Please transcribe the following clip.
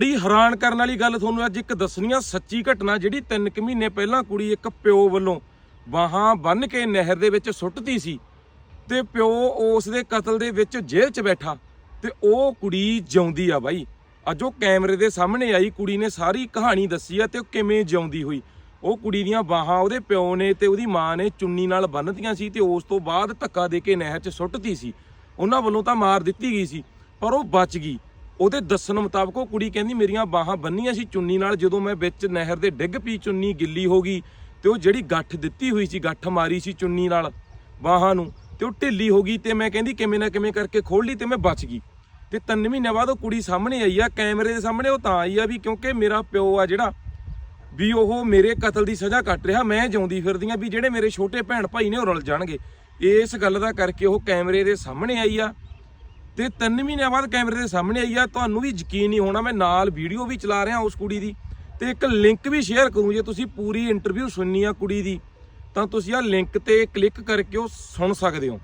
ਬੜੀ ਹੈਰਾਨ ਕਰਨ ਵਾਲੀ ਗੱਲ ਤੁਹਾਨੂੰ ਅੱਜ ਇੱਕ ਦੱਸਣੀ ਆ ਸੱਚੀ ਘਟਨਾ ਜਿਹੜੀ 3 ਕੁ ਮਹੀਨੇ ਪਹਿਲਾਂ ਕੁੜੀ ਇੱਕ ਪਿਓ ਵੱਲੋਂ ਬਾਹਾਂ ਬੰਨ ਕੇ ਨਹਿਰ ਦੇ ਵਿੱਚ ਸੁੱਟਦੀ ਸੀ ਤੇ ਪਿਓ ਉਸ ਦੇ ਕਤਲ ਦੇ ਵਿੱਚ ਜੇਲ੍ਹ 'ਚ ਬੈਠਾ ਤੇ ਉਹ ਕੁੜੀ ਜਿਉਂਦੀ ਆ ਬਾਈ। ਅੱਜ ਉਹ ਕੈਮਰੇ ਦੇ ਸਾਹਮਣੇ ਆਈ, ਕੁੜੀ ਨੇ ਸਾਰੀ ਕਹਾਣੀ ਦੱਸੀ ਆ ਤੇ ਉਹ ਕਿਵੇਂ ਜਿਉਂਦੀ ਹੋਈ। ਉਹ ਕੁੜੀ ਦੀਆਂ ਬਾਹਾਂ ਉਹਦੇ ਪਿਓ ਨੇ ਤੇ ਉਹਦੀ ਮਾਂ ਨੇ ਚੁੰਨੀ ਨਾਲ ਬੰਨ੍ਹਤੀਆਂ ਸੀ ਤੇ ਉਸ ਤੋਂ ਬਾਅਦ ਧੱਕਾ ਦੇ ਕੇ ਨਹਿਰ 'ਚ ਸੁੱਟਤੀ ਸੀ। ਉਹਨਾਂ ਵੱਲੋਂ ਤਾਂ ਮਾਰ ਦਿੱਤੀ ਗਈ ਸੀ, ਪਰ ਉਹ ਬਚ ਗਈ। ਉਹਦੇ ਦੱਸਣ ਮੁਤਾਬਕ ਉਹ ਕੁੜੀ ਕਹਿੰਦੀ ਮੇਰੀਆਂ ਬਾਹਾਂ ਬੰਨੀਆਂ ਸੀ ਚੁੰਨੀ ਨਾਲ, ਜਦੋਂ ਮੈਂ ਵਿੱਚ ਨਹਿਰ ਦੇ ਡਿੱਗ ਪਈ, ਚੁੰਨੀ ਗਿੱਲੀ ਹੋ ਗਈ ਤੇ ਉਹ ਜਿਹੜੀ ਗੱਠ ਦਿੱਤੀ ਹੋਈ ਸੀ, ਗੱਠ ਮਾਰੀ ਸੀ ਚੁੰਨੀ ਨਾਲ ਬਾਹਾਂ ਨੂੰ ਤੇ ਉਹ ਢਿੱਲੀ ਹੋ ਗਈ ਤੇ ਮੈਂ ਕਹਿੰਦੀ ਕਿਵੇਂ ਨਾ ਕਿਵੇਂ ਕਰਕੇ ਖੋਲ ਲਈ ਤੇ ਮੈਂ ਬਚ ਗਈ। ਤੇ ਤਿੰਨ ਮਹੀਨੇ ਬਾਅਦ ਉਹ ਕੁੜੀ ਸਾਹਮਣੇ ਆਈ ਆ, ਕੈਮਰੇ ਦੇ ਸਾਹਮਣੇ ਉਹ ਤਾਂ ਆਈ ਆ ਵੀ ਕਿਉਂਕਿ ਮੇਰਾ ਪਿਓ ਆ ਜਿਹੜਾ ਵੀ ਉਹ ਮੇਰੇ ਕਤਲ ਦੀ ਸਜ਼ਾ ਕੱਟ ਰਿਹਾ, ਮੈਂ ਜਿਉਂਦੀ ਫਿਰਦੀ ਆ ਵੀ ਜਿਹੜੇ ਮੇਰੇ ਛੋਟੇ ਭੈਣ ਭਾਈ ਨੇ ਉਹ ਰਲ ਜਾਣਗੇ। ਇਸ ਗੱਲ ਦਾ ਕਰਕੇ ਉਹ ਕੈਮਰੇ ਦੇ ਸਾਹਮਣੇ ਆਈ ਆ ਤੇ ਤਿੰਨ ਮਹੀਨਿਆਂ ਬਾਅਦ ਕੈਮਰੇ ਦੇ ਸਾਹਮਣੇ ਆਈ ਆ, ਤੁਹਾਨੂੰ ਵੀ ਯਕੀਨ ਨਹੀਂ ਹੋਣਾ, ਮੈਂ ਨਾਲ ਵੀਡੀਓ ਵੀ ਚਲਾ ਰਿਹਾ ਉਸ ਕੁੜੀ ਦੀ। ਤੇ ਇੱਕ ਲਿੰਕ ਵੀ ਸ਼ੇਅਰ ਕਰੂੰ, ਜੇ ਤੁਸੀਂ ਪੂਰੀ ਇੰਟਰਵਿਊ ਸੁਣਨੀ ਆ ਕੁੜੀ ਦੀ, ਤਾਂ ਤੁਸੀਂ ਆ ਲਿੰਕ ਤੇ ਕਲਿੱਕ ਕਰਕੇ ਉਹ ਸੁਣ ਸਕਦੇ ਹੋ।